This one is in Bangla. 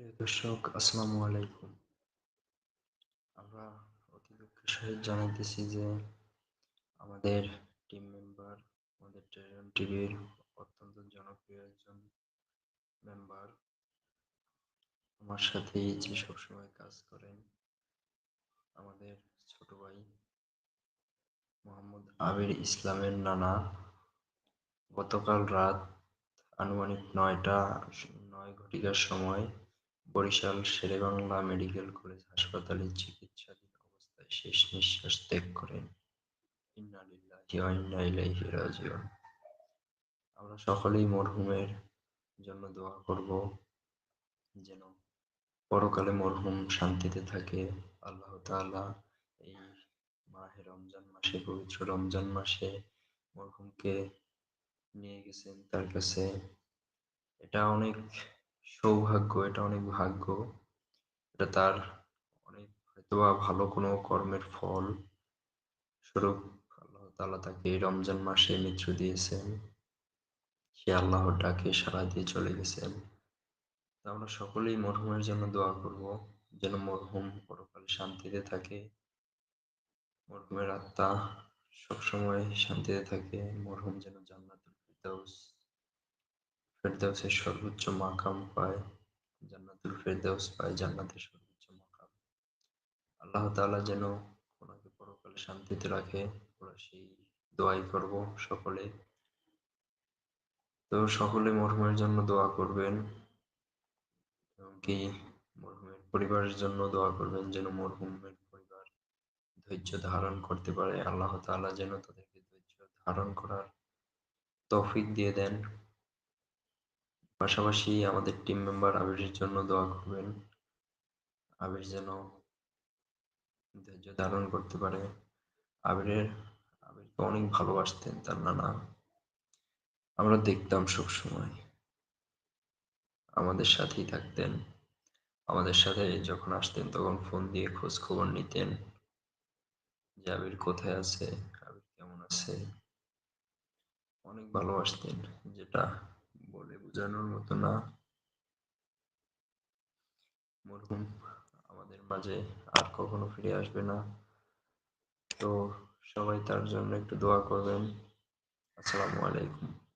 প্রিয় দর্শক, আসসালামু আলাইকুম। আমরা অতি দুঃখের সহিত জানাইতেছি যে আমাদের টিম মেম্বার আমাদের ট্রেন টিভির অত্যন্ত জনপ্রিয় একজন মেম্বার আমার সাথেই যে সবসময় কাজ করেন আমাদের ছোট ভাই মোহাম্মদ আবির ইসলামের নানা। গতকাল রাত আনুমানিক নয়টা, নয় ঘটিকার সময় বরিশাল শেরেবাংলা মেডিকেল কলেজ হাসপাতালে চিকিৎসাধীন অবস্থায় শেষ নিঃশ্বাস ত্যাগ করেন। আমরা সকলেই মরহুমের জন্য দোয়া করব, যেন পরকালে মরহুম শান্তিতে থাকে। আল্লাহ তাআলা এই মাহে রমজান মাসে, পবিত্র রমজান মাসে মরহুমকে নিয়ে গেছেন তার কাছে। এটা অনেক সৌভাগ্য, এটা অনেক ভাগ্য। এটা তার অনেক হয়তোবা ভালো কোনো কর্মের ফল। স্বরূপ আল্লাহ তালা তাকে রমজান মাসে মৃত্যু দিয়েছেন। সে আল্লাহর ডাকে সাড়া দিয়ে চলে গেছেন। আমরা সকলেই মরহুমের জন্য দোয়া করব, যেন মরহুম পরকালে শান্তিতে থাকে। মরহুমের আত্মা সবসময় শান্তিতে থাকে। মরহুম যেন জান্নাতুল ফেরদাউস ফেরদাউসের সর্বোচ্চ মাকাম পায় জান্নাতুল ফেরদাউস, পায় জান্নাতের সর্বোচ্চ মাকাম। আল্লাহ তাআলা যেন ওনাকে পরকালে শান্তিতে রাখে ওরা সেই দোয়াই করব সকলে। তো সকলে মরহুমের জন্য দোয়া করবেন এবং কি মরহুমের পরিবারের জন্য দোয়া করবেন যেন মরহুমের পরিবার ধৈর্য ধারণ করতে পারে। আল্লাহ তাআলা যেন তাদেরকে ধৈর্য ধারণ করার তৌফিক দিয়ে দেন। পাশাপাশি আমাদের টিম মেম্বার আবিরের জন্য দোয়া করবেন। আবির যেন ধৈর্য ধারণ করতে পারে। আবিরের, আবিরকে অনেক ভালোবাসতেন তার নানা। আমরা দেখতাম সবসময়। আমাদের সাথেই থাকতেন। আমাদের সাথে যখন আসতেন তখন ফোন দিয়ে খোঁজ খবর নিতেন যে আবির কোথায় আছে, আবির কেমন আছে। অনেক ভালোবাসতেন যেটা বলে বোঝানোর মতো না। মরহুম আমাদের মাঝে আর কখনো ফিরে আসবে না। তো সবাই তার জন্য একটু দোয়া করবেন। আসসালামু আলাইকুম।